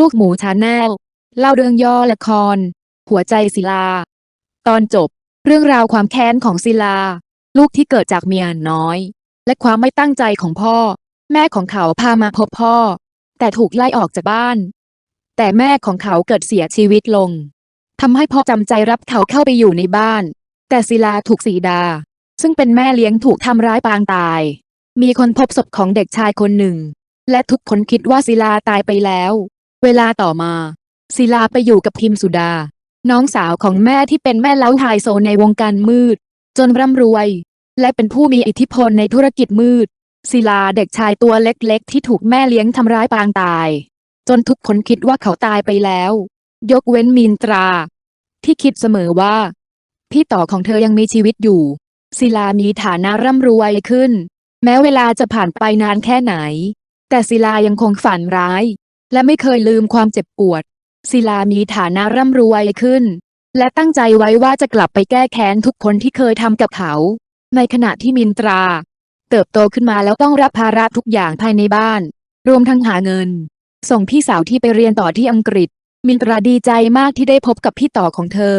ลูกหมูชาแนลเล่าเรื่องย่อละคร หัวใจศิลา ตอนจบ เรื่องราวความแค้นของศิลา ลูกที่เกิดจากเมียน้อย และความไม่ตั้งใจของพ่อ แม่ของเขาพามาพบพ่อ แต่ถูกไล่ออกจากบ้าน แต่แม่ของเขาเกิดเสียชีวิตลงทำให้พ่อจำใจรับเขาเข้าไปอยู่ในบ้าน แต่ศิลาถูกสีดา ซึ่งเป็นแม่เลี้ยงถูกทำร้ายปางตาย มีคนพบศพของเด็กชายคนหนึ่ง และทุกคนคิดว่าศิลาตายไปแล้ว เวลาต่อมา ศิลาไปอยู่กับพิมสุดา น้องสาวของแม่ที่เป็นแม่เล้าไฮโซในวงการมืด จนร่ำรวย และเป็นผู้มีอิทธิพลในธุรกิจมืด ศิลาเด็กชายตัวเล็กๆ ที่ถูกแม่เลี้ยงทำร้ายปางตาย จนทุกคนคิดว่าเขาตายไปแล้ว ยกเว้นมินตรา ที่คิดเสมอว่า พี่ต่อของเธอยังมีชีวิตอยู่ ศิลามีฐานะร่ำรวยขึ้น แม้เวลาจะผ่านไปนานแค่ไหน แต่ศิลายังคงฝันร้าย และไม่เคยลืมความเจ็บปวด ศิลามีฐานะร่ำรวยขึ้น และตั้งใจไว้ว่าจะกลับไปแก้แค้นทุกคนที่เคยทำกับเขา ในขณะที่มินตรา เติบโตขึ้นมาแล้วต้องรับภาระทุกอย่างภายในบ้าน รวมทั้งหาเงิน ส่งพี่สาวที่ไปเรียนต่อที่อังกฤษ มินตราดีใจมากที่ได้พบกับพี่ต่อของเธอ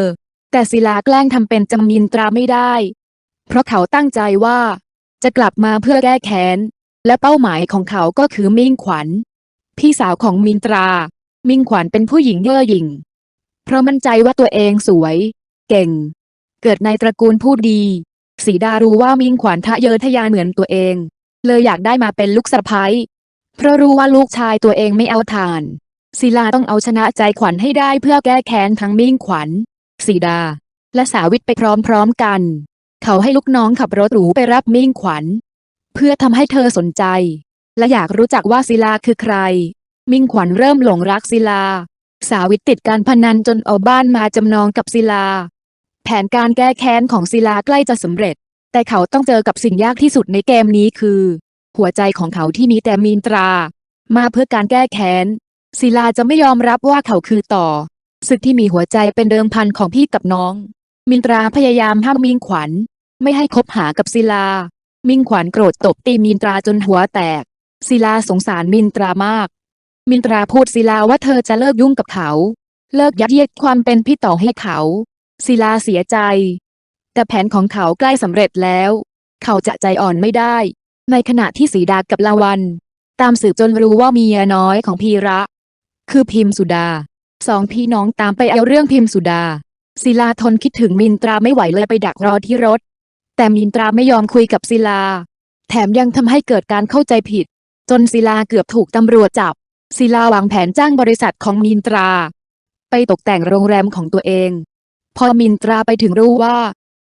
แต่ศิลาแกล้งทำเป็นจำมินตราไม่ได้ เพราะเขาตั้งใจว่า จะกลับมาเพื่อแก้แค้นและเป้าหมายของเขาก็คือมิ่งขวัญ พี่สาวของมินตรา มิ่งขวัญเป็นผู้หญิงเย่อหยิ่ง เพราะมั่นใจว่าตัวเองสวย เก่ง เกิดในตระกูลผู้ดี สีดารู้ว่ามิ่งขวัญทะเยอทะยานเหมือนตัวเอง เลยอยากได้มาเป็นลูกสะใภ้เพราะรู้ว่าลูกชายตัวเองไม่เอาทาน ศิลาต้องเอาชนะใจขวัญให้ได้เพื่อแก้แค้นทั้งมิ่งขวัญ สีดา และสาวิตไปพร้อมๆกัน เขาให้ลูกน้องขับรถหรูไปรับมิ่งขวัญ เพื่อทำให้เธอสนใจ และอยากรู้จักว่าศิลาคือใคร มิ่งขวัญเริ่มหลงรักศิลา สาวิตติดการพนันจนเอาบ้านมาจำนองกับศิลา แผนการแก้แค้นของศิลาใกล้จะสำเร็จ แต่เขาต้องเจอกับสิ่งยากที่สุดในเกมนี้คือ หัวใจของเขาที่มีแต่มีนตรา มาเพื่อการแก้แค้นศิลาจะไม่ยอมรับว่าเขาคือต่อศึกที่มีหัวใจเป็นเดิมพันของพี่กับน้อง มินตราพยายามห้ามมิงขวัญ ไม่ให้คบหากับศิลา มิงขวัญโกรธตบตีมินตราจนหัวแตก ศิลาสงสารมินตรามาก มินตราพูดศิลาว่าเธอจะเลิกยุ่งกับเขา เลิกยัดเยียดความเป็นพี่ต่อให้เขา ศิลาเสียใจ แต่แผนของเขาใกล้สำเร็จแล้ว เขาจะใจอ่อนไม่ได้ ในขณะที่สีดากับลาวัน ตามสืบจนรู้ว่าเมียน้อยของพีระ คือพิมสุดา สองพี่น้องตามไปเอาเรื่องพิมสุดา ศิลาทนคิดถึงมินตราไม่ไหวเลยไปดักรอที่รถ แต่มินตราไม่ยอมคุยกับศิลา แถมยังทำให้เกิดการเข้าใจผิด จนศิลาเกือบถูกตำรวจจับ ศิลาวางแผนจ้างบริษัทของมินตรา ไปตกแต่งโรงแรมของตัวเอง พอมินตราไปถึงรู้ว่า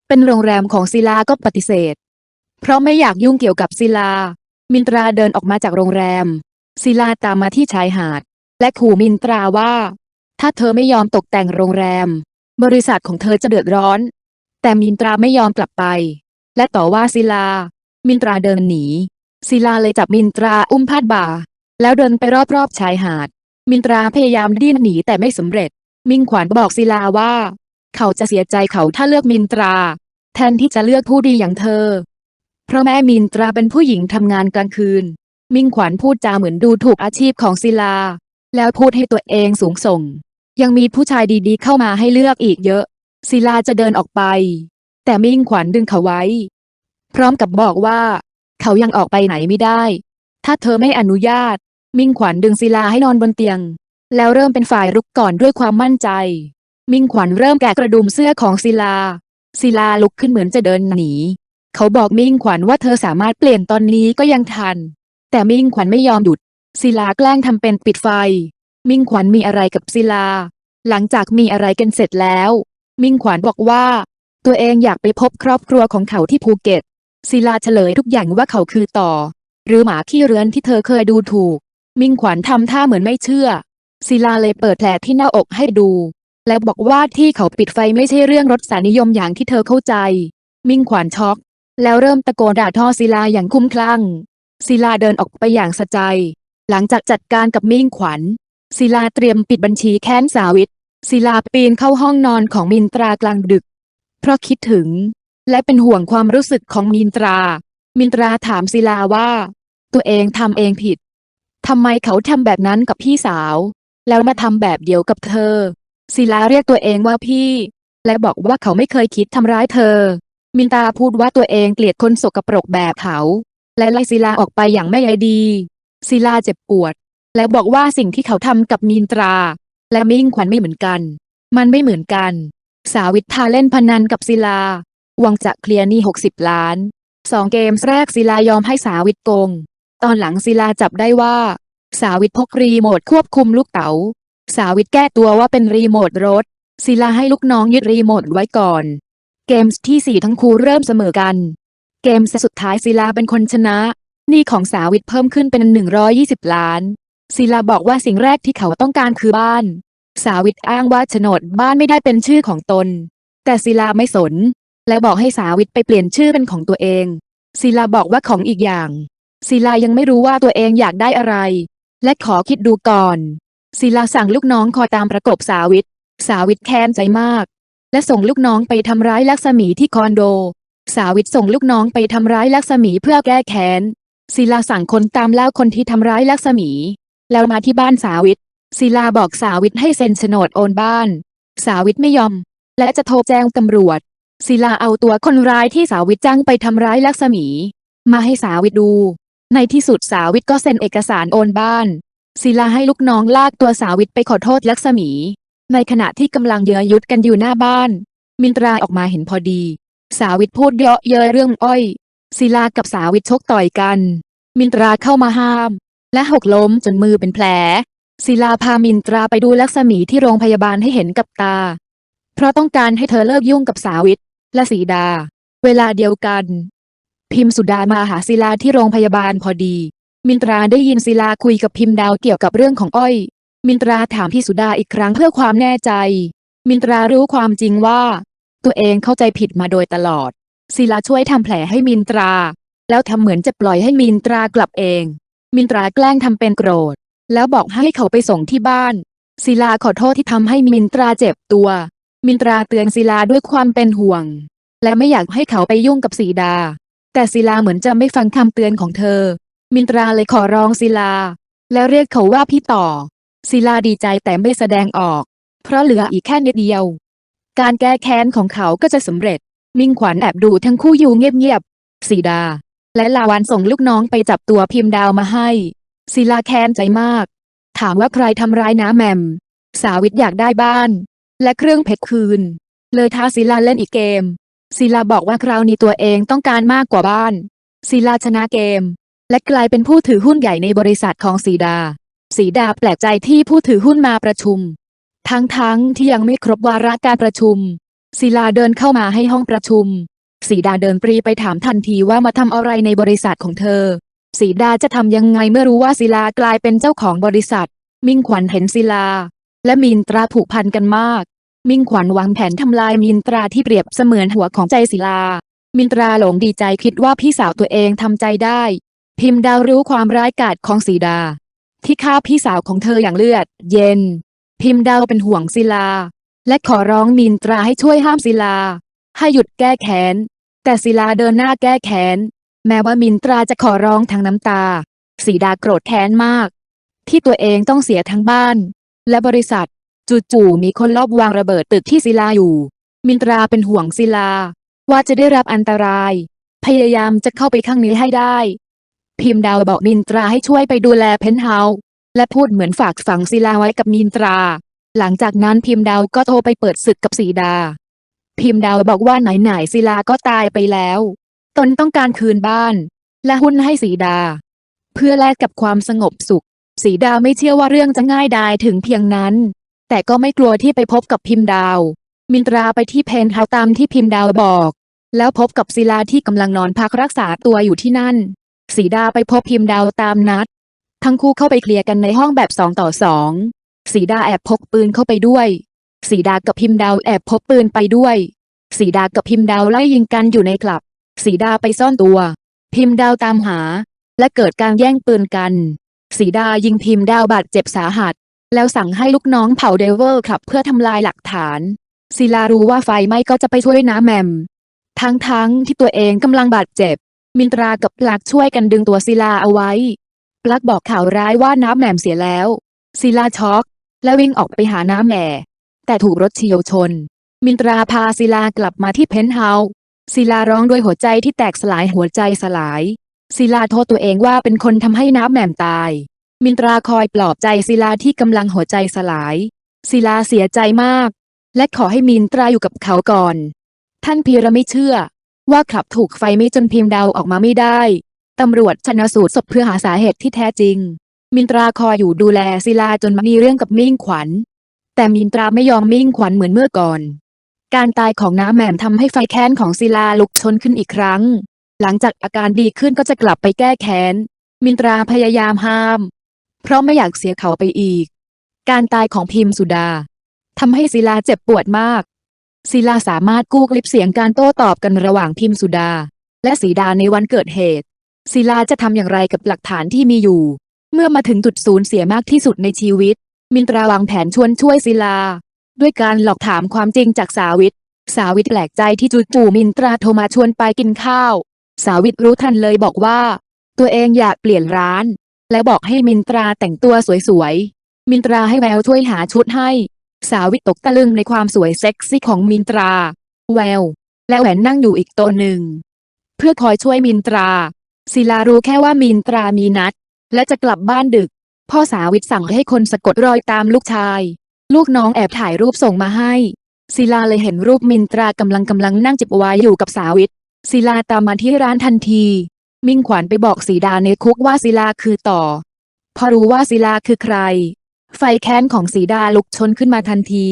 เป็นโรงแรมของศิลาก็ปฏิเสธ เพราะไม่อยากยุ่งเกี่ยวกับศิลา มินตราเดินออกมาจากโรงแรม ศิลาตามมาที่ชายหาด และขู่มินตราว่า ถ้าเธอไม่ยอมตกแต่งโรงแรม บริษัทของเธอจะเดือดร้อน แต่มินตราไม่ยอมกลับไป และต่อว่าศิลา มินตราเดินหนี ศิลาเลยจับมินตราอุ้มพาดบ่า แล้วเดินไปรอบๆชายหาด มินตราพยายามดิ้นหนีแต่ไม่สำเร็จ มิงขวัญบอกศิลาว่า เขาจะเสียใจเขาถ้าเลือกมินตรา แทนที่จะเลือกผู้ดีอย่างเธอ เพราะแม่มินตราเป็นผู้หญิงทำงานกลางคืน มิงขวัญพูดจาเหมือนดูถูกอาชีพของศิลา แล้วพูดให้ตัวเองสูงส่ง ยังมีผู้ชายดีๆ เข้ามาให้เลือกอีกเยอะ ศิลาจะเดินออกไป แต่มิ่งขวัญดึงเขาไว้ พร้อมกับบอกว่า เขายังออกไปไหนไม่ได้ ถ้าเธอไม่อนุญาต มิ่งขวัญดึงศิลาให้นอนบนเตียง แล้วเริ่มเป็นฝ่ายรุกก่อนด้วยความมั่นใจ มิ่งขวัญเริ่มแกะกระดุมเสื้อของศิลา ศิลาลุกขึ้นเหมือนจะเดินหนี เขาบอกมิ่งขวัญว่าเธอสามารถเปลี่ยนตอนนี้ก็ยังทัน แต่มิ่งขวัญไม่ยอมหยุด ศิลาแกล้งทำเป็นปิดไฟ มิ่งขวัญมีอะไรกับศิลา หลังจากมีอะไรกันเสร็จแล้ว มิ่งขวัญบอกว่า ตัวเองอยากไปพบครอบครัวของเขาที่ภูเก็ต ศิลาเฉลยทุกอย่างว่าเขาคือต่อ หรือหมาขี้เรือนที่เธอเคยดูถูก มิ่งขวัญทำท่าเหมือนไม่เชื่อ ศิลาเลยเปิดแผลที่หน้าอกให้ดู แล้วบอกว่าที่เขาปิดไฟไม่ใช่เรื่องรสานิยมอย่างที่เธอเข้าใจ มิ่งขวัญช็อก แล้วเริ่มตะโกนด่าทอศิลาอย่างคุ้มคลั่ง ศิลาเดินออกไปอย่างสะใจ หลังจากจัดการกับมิ่งขวัญ ศิลาเตรียมปิดบัญชีแค้นสาวิตศิลาปีนเข้าห้องนอนของมินตรากลางดึก เพราะคิดถึง และเป็นห่วงความรู้สึกของมินตรา มินตราถามศิลาว่า ตัวเองทำเองผิดทำไมเขาทำแบบนั้นกับพี่สาว แล้วมาทำแบบเดียวกับเธอ ศิลาเรียกตัวเองว่าพี่ และบอกว่าเขาไม่เคยคิดทำร้ายเธอ มินตาพูดว่าตัวเองเกลียดคนสกปรกแบบเขา และไล่ศิลาออกไปอย่างไม่ใยดี ศิลาเจ็บปวด และบอกว่าสิ่งที่เขาทำกับมินตรา และมิ่งขวัญไม่เหมือนกัน มันไม่เหมือนกัน สาวิทพาเล่นพนันกับศิลา วังจะเคลียร์หนี้ 60 ล้านสองเกมแรกศิลายอมให้สาวิทโกง ตอนหลังศิลาจับได้ว่า สาวิทพกรีโมทควบคุมลูกเต๋า สาวิทแก้ตัวว่าเป็นรีโมทรถ ศิลาให้ลูกน้องยึดรีโมทไว้ก่อน เกมส์ที่สี่ทั้งคู่เริ่มเสมอกัน เกมส์สุดท้ายศิลาเป็นคนชนะหนี้ของสาวิทเพิ่มขึ้นเป็น 120 ล้าน ศิลาบอกว่าสิ่งแรกที่เขาต้องการคือบ้าน สาวิทอ้างว่าโฉนดบ้านไม่ได้เป็นชื่อของตน แต่ศิลาไม่สน และบอกให้สาวิทไปเปลี่ยนชื่อเป็นของตัวเอง ศิลาบอกว่าของอีกอย่าง ศิลายังไม่รู้ว่าตัวเองอยากได้อะไร และขอคิดดูก่อน ศิลาสั่งลูกน้องคอยตามประกบสาวิทสาวิทแค้นใจมาก และส่งลูกน้องไปทำร้ายลักษมีที่คอนโด สาวิทส่งลูกน้องไปทำร้ายลักษมีเพื่อแก้แค้น ศิลาสั่งคนตามล่าคนที่ทำร้ายลักษมี แล้วมาที่บ้านสาวิทศิลาบอกสาวิทให้เซ็นโฉนดโอนบ้าน สาวิทไม่ยอม และจะโทรแจ้งตำรวจ ศิลาเอาตัวคนร้ายที่สาวิทจ้างไปทำร้ายลักษมี มาให้สาวิทดู ในที่สุดสาวิทก็เซ็นเอกสารโอนบ้าน ศิลาให้ลูกน้องลากตัวสาวิทไปขอโทษลักษมี ในขณะที่กำลังเยือยุดกันอยู่หน้าบ้าน มินตราออกมาเห็นพอดี สาวิทพูดเยาะเย้ยเรื่องอ้อย ศิลากับสาวิทชกต่อยกัน มินตราเข้ามาห้าม และหกล้มจนมือเป็นแผล ศิลาพามินตราไปดูลักษมีที่โรงพยาบาลให้เห็นกับตา เพราะต้องการให้เธอเลิกยุ่งกับสาวิท และสีดา เวลาเดียวกัน พิมพ์สุดามาหาศิลาที่โรงพยาบาลพอดี มินตราได้ยินศิลาคุยกับพิมพ์ดาวเกี่ยวกับเรื่องของอ้อย มินตราถามพี่สุดาอีกครั้งเพื่อความแน่ใจ มินตรารู้ความจริงว่า ตัวเองเข้าใจผิดมาโดยตลอด ศิลาช่วยทำแผลให้มินตรา แล้วทำเหมือนจะปล่อยให้มินตรากลับเอง มินตราแกล้งทำเป็นโกรธ แล้วบอกให้เขาไปส่งที่บ้านศิลาขอโทษที่ทำให้มินตราเจ็บตัว มินตราเตือนศิลาด้วยความเป็นห่วง และไม่อยากให้เขาไปยุ่งกับสีดา แต่ศิลาเหมือนจะไม่ฟังคำเตือนของเธอ มินตราเลยขอร้องศิลา แล้วเรียกเขาว่าพี่ต่อ ศิลาดีใจแต่ไม่แสดงออก เพราะเหลืออีกแค่นิดเดียว การแก้แค้นของเขาก็จะสำเร็จ มิ่งขวัญแอบดูทั้งคู่อยู่เงียบๆสีดา และลาวันส่งลูกน้องไปจับตัวพิมพ์ดาวมาให้ศิลาแค้นใจมาก ถามว่าใครทำร้ายน้าแมม สาวิทอยากได้บ้าน และเครื่องเพชรคืน เลยท้าศิลาเล่นอีกเกม ศิลาบอกว่าคราวนี้ตัวเองต้องการมากกว่าบ้าน ศิลาชนะเกม และกลายเป็นผู้ถือหุ้นใหญ่ในบริษัทของสีดา สีดาแปลกใจที่ผู้ถือหุ้นมาประชุม ทั้งๆทที่ยังไม่ครบวาระการประชุม ศิลาเดินเข้ามาให้ห้องประชุม สีดาเดินปรีไปถามทันทีว่ามาทำอะไรในบริษัทของเธอ สีดาจะทำยังไงเมื่อรู้ว่าศิลากลายเป็นเจ้าของบริษัท มิ่งขวัญเห็นศิลา และมีนตราผูกพันกันมาก มิ่งขวัญวางแผนทำลายมินตราที่เปรียบเสมือนหัวของใจศิลา มินตราหลงดีใจคิดว่าพี่สาวตัวเองทำใจได้ พิมพ์ดาวรู้ความร้ายกาจของสีดา ที่ฆ่าพี่สาวของเธออย่างเลือด เย็น พิมพ์ดาวเป็นห่วงศิลา และขอร้องมินตราให้ช่วยห้ามศิลา ให้หยุดแก้แค้น แต่ศิลาเดินหน้าแก้แค้น แม้ว่ามินตราจะขอร้องทางน้ำตา สีดาโกรธแค้นมาก ที่ตัวเองต้องเสียทั้งบ้าน และบริษัท จู่ๆมีคนลอบวางระเบิดตึกที่ศิลาอยู่ มินตราเป็นห่วงศิลา ว่าจะได้รับอันตราย พยายามจะเข้าไปข้างนี้ให้ได้ พิมพ์ดาวบอกมินตราให้ช่วยไปดูแลเพนท์เฮาส์และพูดเหมือนฝากฝังศิลาไว้กับมินตรา หลังจากนั้นพิมพ์ดาวก็โทรไปเปิดศึกกับสีดา พิมพ์ดาวบอกว่าไหนๆศิลาก็ตายไปแล้ว ตนต้องการคืนบ้าน และหุ้นให้สีดา เพื่อแลกกับความสงบสุข สีดาไม่เชื่อว่าเรื่องจะง่ายดายถึงเพียงนั้น แต่ก็ไม่กลัวที่ไปพบกับพิมพ์ดาว มินตราไปที่เพนท์เฮาส์ตามที่พิมพ์ดาวบอก แล้วพบกับศิลาที่กำลังนอนพักรักษาตัวอยู่ที่นั่น สีดาไปพบพิมพ์ดาวตามนัด ทั้งคู่เข้าไปเคลียร์กันในห้องแบบสองต่อสองสีดาแอบพกปืนเข้าไปด้วยสีดากับพิมพ์ดาวแอบพกปืนไปด้วยสีดากับพิมพ์ดาวไล่ยิงกันอยู่ในคลับสีดาไปซ่อนตัว พิมพ์ดาวตามหา และเกิดการแย่งปืนกัน สีดายิงพิมพ์ดาวบาดเจ็บสาหัส แล้วสั่งให้ลูกน้องเผาเดเวอร์ขับเพื่อทำลายหลักฐาน ศิลารู้ว่าไฟไหม้ก็จะไปช่วยน้าแหมม ทั้งๆที่ตัวเองกำลังบาดเจ็บ มินตรากับปลักช่วยกันดึงตัวศิลาเอาไว้ ปลักบอกข่าวร้ายว่าน้าแหม่มเสียแล้ว ศิลาช็อก และวิ่งออกไปหาน้าแม่แต่ถูกรถเฉียวชน มินตราพาศิลากลับมาที่เพนท์เฮาส์ศิลาร้องด้วยหัวใจที่แตกสลายหัวใจสลาย ศิลาโทษตัวเองว่าเป็นคนทำให้น้าแหม่มตาย มินตราคอยปลอบใจศิลาที่กำลังหัวใจสลาย ศิลาเสียใจมาก และขอให้มินตราอยู่กับเขาก่อน ท่านพีระไม่เชื่อ ว่าขับถูกไฟไม่จนพิมพ์ดาวออกมาไม่ได้ตำรวจชนสูตรศพเพื่อหาสาเหตุที่แท้จริง มินตราคอยอยู่ดูแลศิลาจนมีเรื่องกับมิ่งขวัญ แต่มินตราไม่ยอมมิ่งขวัญเหมือนเมื่อก่อน การตายของน้าแหม่มทำให้ไฟแค้นของศิลาลุกชนขึ้นอีกครั้ง หลังจากอาการดีขึ้นก็จะกลับไปแก้แค้น มินตราพยายามห้าม เพราะไม่อยากเสียเขาไปอีก การตายของพิมพ์สุดาทำให้ศิลาเจ็บปวดมาก ศิลาสามารถกู้คลิปเสียงการโต้ตอบกันระหว่างพิมพ์สุดา และสีดาในวันเกิดเหตุ ศิลาจะทำอย่างไรกับหลักฐานที่มีอยู่ เมื่อมาถึงจุดศูนย์เสียมากที่สุดในชีวิต มินตราวางแผนชวนช่วยศิลา ด้วยการหลอกถามความจริงจากสาวิตสาวิตแปลกใจที่จู่ๆมินตราโทรมาชวนไปกินข้าว สาวิตรู้ทันเลยบอกว่า ตัวเองอยากเปลี่ยนร้าน และบอกให้มินตราแต่งตัวสวยๆ มินตราให้แววช่วยหาชุดให้ สาวิตตกตะลึงในความสวยเซ็กซี่ของมินตรา แวว และแหวนนั่งอยู่อีกโต๊ะหนึ่ง เพื่อคอยช่วยมินตรา ศิลารู้แค่ว่ามินตรามีนัด และจะกลับบ้านดึก พ่อสาวิตสั่งให้คนสะกดรอยตามลูกชาย ลูกน้องแอบถ่ายรูปส่งมาให้ศิลาเลยเห็นรูปมินตรากำลังกำลังนั่งจิบวายอยู่กับสาวิต ศิลาตามมาที่ร้านทันที มิ่งขวัญไปบอกสีดาในคุกว่าศิลาคือต่อ พอรู้ว่าศิลาคือใคร ไฟแค้นของสีดาลุกชนขึ้นมาทันที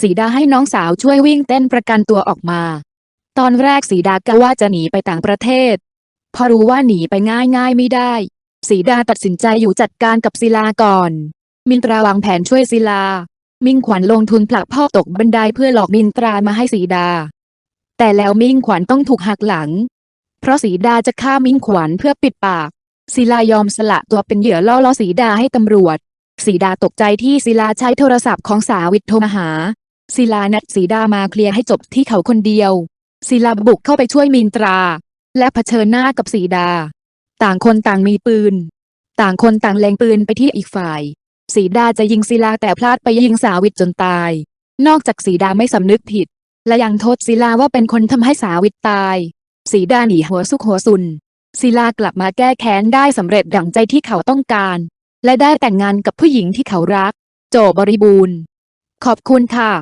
สีดาให้น้องสาวช่วยวิ่งเต้นประกันตัวออกมา ตอนแรกสีดากะว่าจะหนีไปต่างประเทศ พอรู้ว่าหนีไปง่ายๆไม่ได้ สีดาตัดสินใจอยู่จัดการกับศิลาก่อน มินตราวางแผนช่วยศิลา มิ่งขวัญลงทุนผลักพ่อตกบันไดเพื่อหลอกมินตรามาให้สีดา แต่แล้วมิ่งขวัญต้องถูกหักหลัง เพราะสีดาจะฆ่ามิ่งขวัญเพื่อปิดปาก ศิลายอมสละตัวเป็นเหยื่อล่อล่อสีดาให้ตำรวจ สีดาตกใจที่ศิลาใช้โทรศัพท์ของสาวิทโทรมาหา ศิลานัดสีดามาเคลียร์ให้จบที่เขาคนเดียว ศิลาบุกเข้าไปช่วยมินตรา และเผชิญหน้ากับสีดา ต่างคนต่างมีปืน ต่างคนต่างเล็งปืนไปที่อีกฝ่าย สีดาจะยิงศิลาแต่พลาดไปยิงสาวิตจนตาย นอกจากสีดาไม่สำนึกผิด และยังโทษศิลาว่าเป็นคนทำให้สาวิตตาย สีดาหนีหัวซุกหัวซุน ศิลากลับมาแก้แค้นได้สำเร็จดั่งใจที่เขาต้องการ และได้แต่งงานกับผู้หญิงที่เขารัก โจบริบูรณ์ ขอบคุณค่ะ